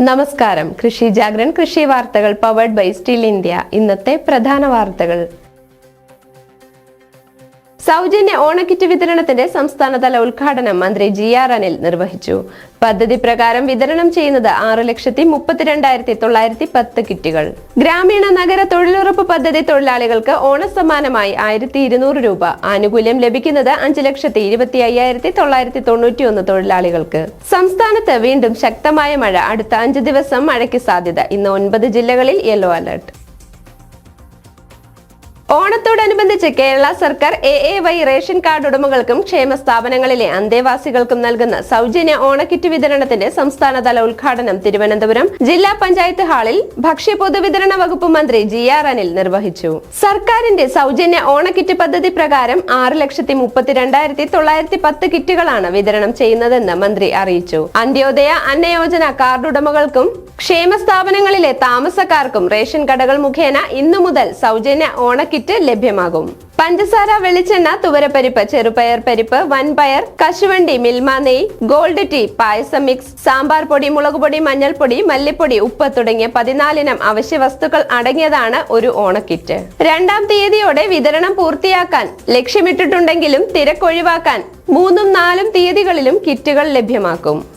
നമസ്കാരം. കൃഷി ജാഗ്രൻ കൃഷി വാർത്തകൾ പവേർഡ് ബൈ സ്റ്റീൽ ഇന്ത്യ ഇന്നത്തെ പ്രധാന വാർത്തകൾ. സൗജന്യ ഓണക്കിറ്റ് വിതരണത്തിന്റെ സംസ്ഥാനതല ഉദ്ഘാടനം മന്ത്രി ജി ആർ അനിൽ നിർവഹിച്ചു. പദ്ധതി പ്രകാരം വിതരണം ചെയ്യുന്നത് ആറ് ലക്ഷത്തി മുപ്പത്തിരണ്ടായിരത്തി തൊള്ളായിരത്തി പത്ത് കിറ്റുകൾ. ഗ്രാമീണ നഗര തൊഴിലുറപ്പ് പദ്ധതി തൊഴിലാളികൾക്ക് ഓണസമ്മാനമായി ആയിരത്തി ഇരുന്നൂറ് രൂപ. ആനുകൂല്യം ലഭിക്കുന്നത് അഞ്ച് ലക്ഷത്തി ഇരുപത്തി അയ്യായിരത്തി തൊള്ളായിരത്തി തൊണ്ണൂറ്റി ഒന്ന് തൊഴിലാളികൾക്ക്. സംസ്ഥാനത്ത് വീണ്ടും ശക്തമായ മഴ. അടുത്ത അഞ്ച് ദിവസം മഴയ്ക്ക് സാധ്യത. ഇന്ന് ഒൻപത് ജില്ലകളിൽ യെല്ലോ അലർട്ട്. ഓണത്തോടനുബന്ധിച്ച് കേരള സർക്കാർ A A Y ration card ഉടമകൾക്കും ക്ഷേമ സ്ഥാപനങ്ങളിലെ അന്തേവാസികൾക്കും നൽകുന്ന സൗജന്യ ഓണക്കിറ്റ് വിതരണത്തിന്റെ സംസ്ഥാനതല ഉദ്ഘാടനം തിരുവനന്തപുരം ജില്ലാ പഞ്ചായത്ത് ഹാളിൽ ഭക്ഷ്യ പൊതുവിതരണ വകുപ്പ് മന്ത്രി ജി ആർ അനിൽ നിർവഹിച്ചു. സർക്കാരിന്റെ സൗജന്യ ഓണക്കിറ്റ് പദ്ധതി പ്രകാരം ആറ് ലക്ഷത്തി മുപ്പത്തിരണ്ടായിരത്തി തൊള്ളായിരത്തി പത്ത് കിറ്റുകളാണ് വിതരണം ചെയ്യുന്നതെന്ന് മന്ത്രി അറിയിച്ചു. അന്ത്യോദയ അന്നയോജന കാർഡ് ഉടമകൾക്കും ക്ഷേമ സ്ഥാപനങ്ങളിലെ താമസക്കാർക്കും റേഷൻ കടകൾ മുഖേന ഇന്നു മുതൽ സൗജന്യ ഓണക്കിറ്റ് ലഭ്യമാകും. പഞ്ചസാര വെളിച്ചെണ്ണ തുവരപ്പരിപ്പ് ചെറുപയർ പരിപ്പ് വൻപയർ കശുവണ്ടി മിൽമ നെയ് gold tea payasam mix sambar പൊടി മുളക് പൊടി മഞ്ഞൾപ്പൊടി മല്ലിപ്പൊടി ഉപ്പ് തുടങ്ങിയ പതിനാലിനം അവശ്യ വസ്തുക്കൾ അടങ്ങിയതാണ് ഒരു ഓണക്കിറ്റ് രണ്ടാം തീയതിയോടെ വിതരണം പൂർത്തിയാക്കാൻ ലക്ഷ്യമിട്ടിട്ടുണ്ടെങ്കിലും തിരക്കൊഴിവാക്കാൻ മൂന്നും നാലും തീയതികളിലും കിറ്റുകൾ ലഭ്യമാക്കും.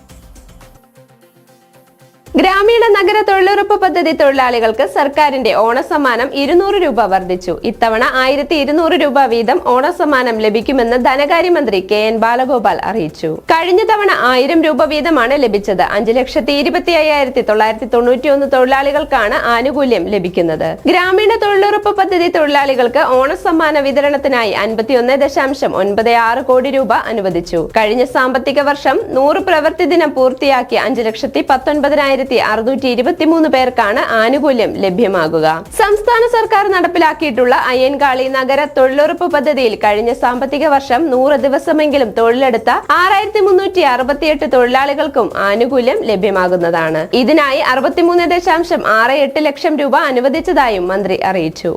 ഗ്രാമീണ നഗര തൊഴിലുറപ്പ് പദ്ധതി തൊഴിലാളികൾക്ക് സർക്കാരിന്റെ ഓണസമ്മാനം ഇരുന്നൂറ് രൂപ വർദ്ധിച്ചു. ഇത്തവണ ആയിരത്തി ഇരുന്നൂറ് രൂപ വീതം ഓണസമ്മാനം ലഭിക്കുമെന്ന് ധനകാര്യമന്ത്രി കെ എൻ ബാലഗോപാൽ അറിയിച്ചു. കഴിഞ്ഞ തവണ ആയിരം രൂപ വീതമാണ് ലഭിച്ചത്. അഞ്ചു ലക്ഷത്തി ഇരുപത്തി അയ്യായിരത്തി തൊള്ളായിരത്തി തൊണ്ണൂറ്റി ഒന്ന് തൊഴിലാളികൾക്കാണ് ആനുകൂല്യം ലഭിക്കുന്നത്. ഗ്രാമീണ തൊഴിലുറപ്പ് പദ്ധതി തൊഴിലാളികൾക്ക് ഓണസമ്മാന വിതരണത്തിനായി അൻപത്തിയൊന്ന് ദശാംശം ഒൻപത് ആറ് കോടി രൂപ അനുവദിച്ചു. കഴിഞ്ഞ സാമ്പത്തിക വർഷം നൂറ് പ്രവൃത്തി ദിനം പൂർത്തിയാക്കി അഞ്ചു ലക്ഷത്തി പത്തൊൻപതിനായിരത്തി അറുന്നൂറ്റി ഇരുപത്തിമൂന്ന് പേർക്കാണ് ആനുകൂല്യം ലഭ്യമാകുക. സംസ്ഥാന സർക്കാർ നടപ്പിലാക്കിയിട്ടുള്ള അയ്യൻകാളി നഗര തൊഴിലുറപ്പ് പദ്ധതിയിൽ കഴിഞ്ഞ സാമ്പത്തിക വർഷം നൂറ് ദിവസമെങ്കിലും തൊഴിലെടുത്ത ആറായിരത്തി മുന്നൂറ്റി അറുപത്തിയെട്ട് തൊഴിലാളികൾക്കും ആനുകൂല്യം ലഭ്യമാകുന്നതാണ്. ഇതിനായി അറുപത്തിമൂന്ന് ദശാംശം ആറ് എട്ട് ലക്ഷം രൂപ അനുവദിച്ചതായും മന്ത്രി അറിയിച്ചു.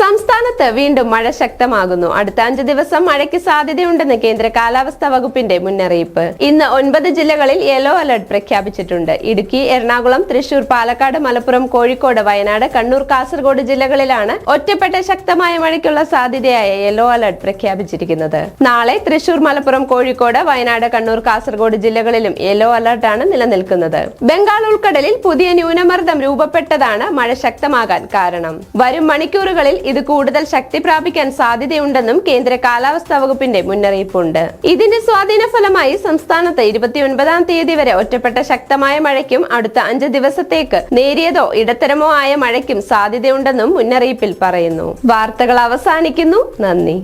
സംസ്ഥാനത്ത് വീണ്ടും മഴ ശക്തമാകുന്നു. അടുത്ത അഞ്ച് ദിവസം മഴയ്ക്ക് സാധ്യതയുണ്ടെന്ന് കേന്ദ്ര കാലാവസ്ഥാ വകുപ്പിന്റെ മുന്നറിയിപ്പ്. ഇന്ന് ഒൻപത് ജില്ലകളിൽ യെല്ലോ അലർട്ട് പ്രഖ്യാപിച്ചിട്ടുണ്ട്. ഇടുക്കി എറണാകുളം തൃശൂർ പാലക്കാട് മലപ്പുറം കോഴിക്കോട് വയനാട് കണ്ണൂർ കാസർഗോഡ് ജില്ലകളിലാണ് ഒറ്റപ്പെട്ട ശക്തമായ മഴയ്ക്കുള്ള സാധ്യതയായ യെല്ലോ അലർട്ട് പ്രഖ്യാപിച്ചിരിക്കുന്നത്. നാളെ തൃശൂർ മലപ്പുറം കോഴിക്കോട് വയനാട് കണ്ണൂർ കാസർഗോഡ് ജില്ലകളിലും യെല്ലോ അലർട്ടാണ് നിലനിൽക്കുന്നത്. ബംഗാൾ ഉൾക്കടലിൽ പുതിയ ന്യൂനമർദ്ദം രൂപപ്പെട്ടതാണ് മഴ ശക്തമാകാൻ കാരണം. വരും മണിക്കൂറുകളിൽ ഇത് കൂടുതൽ ശക്തി പ്രാപിക്കാൻ സാധ്യതയുണ്ടെന്നും കേന്ദ്ര കാലാവസ്ഥാ വകുപ്പിന്റെ മുന്നറിയിപ്പുണ്ട്. ഇതിന്റെ സ്വാധീന ഫലമായി സംസ്ഥാനത്ത് ഇരുപത്തിയൊൻപതാം തീയതി വരെ ഒറ്റപ്പെട്ട ശക്തമായ മഴയ്ക്കും അടുത്ത അഞ്ച് ദിവസത്തേക്ക് നേരിയതോ ഇടത്തരമോ ആയ മഴയ്ക്കും സാധ്യതയുണ്ടെന്നും മുന്നറിയിപ്പിൽ പറയുന്നു. വാർത്തകൾ അവസാനിക്കുന്നു. നന്ദി.